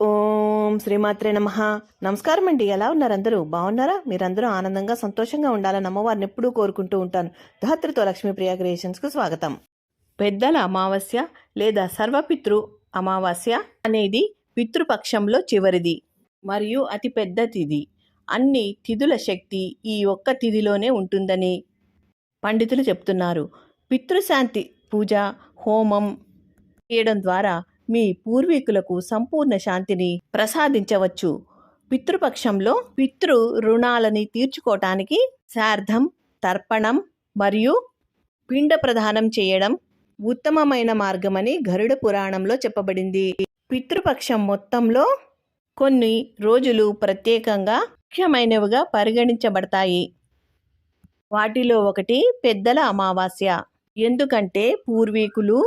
ఓం శ్రీమాత్రే నమ. నమస్కారం అండి. ఎలా ఉన్నారు అందరూ? బాగున్నారా? మీరందరూ ఆనందంగా సంతోషంగా ఉండాలని అమ్మవారిని ఎప్పుడూ కోరుకుంటూ ఉంటాను. ధాత్రితో లక్ష్మీప్రియ క్రియేషన్స్కు స్వాగతం. పెద్దల అమావాస్య లేదా సర్వపితృ అమావాస్య అనేది పితృపక్షంలో చివరిది మరియు అతి పెద్ద తిథి అన్ని తిథుల శక్తి ఈ ఒక్క తిథిలోనే ఉంటుందని పండితులు చెప్తున్నారు. పితృశాంతి పూజ హోమం చేయడం ద్వారా మీ పూర్వీకులకు సంపూర్ణ శాంతిని ప్రసాదించవచ్చు. పితృపక్షంలో పితృ రుణాలని తీర్చుకోవటానికి శార్థం తర్పణం మరియు పిండ ప్రదానం చేయడం ఉత్తమమైన మార్గమని గరుడ పురాణంలో చెప్పబడింది. పితృపక్షం మొత్తంలో కొన్ని రోజులు ప్రత్యేకంగా ముఖ్యమైనవిగా పరిగణించబడతాయి. వాటిలో ఒకటి పెద్దల అమావాస్య. ఎందుకంటే పూర్వీకులు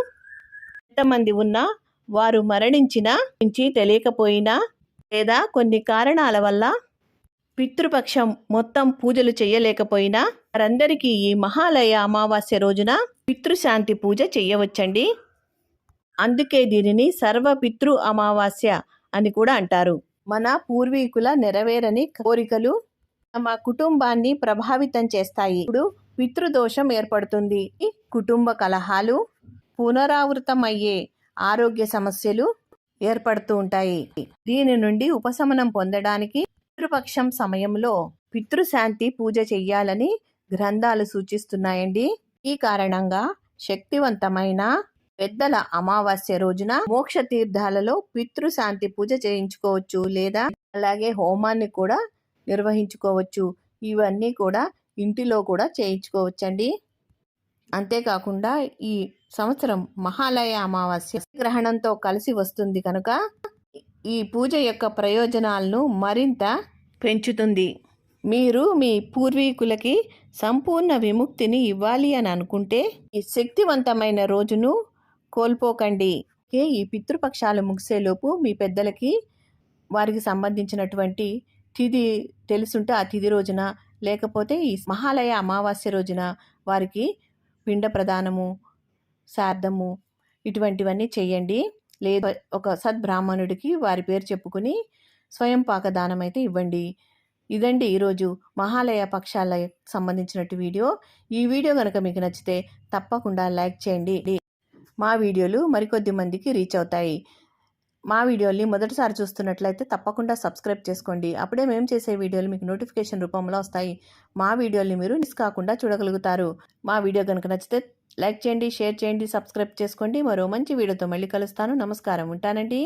ఎంతమంది ఉన్నా వారు మరణించినా నుంచి తెలియకపోయినా లేదా కొన్ని కారణాల వల్ల పితృపక్షం మొత్తం పూజలు చేయలేకపోయినా వారందరికీ ఈ మహాలయ అమావాస్య రోజున పితృశాంతి పూజ చేయవచ్చండి. అందుకే దీనిని సర్వ పితృ అమావాస్య అని కూడా అంటారు. మన పూర్వీకుల నెరవేరని కోరికలు తమ కుటుంబాన్ని ప్రభావితం చేస్తాయి. ఇప్పుడు పితృదోషం ఏర్పడుతుంది. కుటుంబ కలహాలు పునరావృతమయ్యే ఆరోగ్య సమస్యలు ఏర్పడుతూ ఉంటాయి. దీని నుండి ఉపశమనం పొందడానికి పితృపక్షం సమయంలో పితృశాంతి పూజ చెయ్యాలని గ్రంథాలు సూచిస్తున్నాయండి. ఈ కారణంగా శక్తివంతమైన పెద్దల అమావాస్య రోజున మోక్ష తీర్థాలలో పితృశాంతి పూజ చేయించుకోవచ్చు లేదా అలాగే హోమాన్ని కూడా నిర్వహించుకోవచ్చు. ఇవన్నీ కూడా ఇంటిలో కూడా చేయించుకోవచ్చండి. అంతేకాకుండా ఈ సంవత్సరం మహాలయ అమావాస్య గ్రహణంతో కలిసి వస్తుంది కనుక ఈ పూజ యొక్క ప్రయోజనాలను మరింత పెంచుతుంది. మీరు మీ పూర్వీకులకి సంపూర్ణ విముక్తిని ఇవ్వాలి అని అనుకుంటే ఈ శక్తివంతమైన రోజును కోల్పోకండి. ఈ పితృపక్షాలు ముగిసేలోపు మీ పెద్దలకి వారికి సంబంధించినటువంటి తిథి తెలుసుంటే ఆ తిథి రోజున లేకపోతే ఈ మహాలయ అమావాస్య రోజున వారికి పిండ ప్రదానము సార్థము ఇటువంటివన్నీ చేయండి. లేదా ఒక సద్బ్రాహ్మణుడికి వారి పేరు చెప్పుకుని స్వయం పాకదానం అయితే ఇవ్వండి. ఇదండి ఈరోజు మహాలయ పక్షాల సంబంధించినట్టు వీడియో. ఈ వీడియో కనుక మీకు నచ్చితే తప్పకుండా లైక్ చేయండి. మా వీడియోలు మరికొద్ది మందికి రీచ్ అవుతాయి. మా వీడియోని మొదటిసారి చూస్తున్నట్లయితే తప్పకుండా సబ్స్క్రైబ్ చేసుకోండి. అప్పుడే మేము చేసే వీడియోలు మీకు నోటిఫికేషన్ రూపంలో వస్తాయి. మా వీడియోని మీరు మిస్ కాకుండా చూడగలుగుతారు. మా వీడియో కనుక నచ్చితే లైక్ చేయండి షేర్ చేయండి సబ్స్క్రైబ్ చేసుకోండి. మరో మంచి వీడియోతో మళ్ళీ కలుస్తాను. నమస్కారం. ఉంటానండి.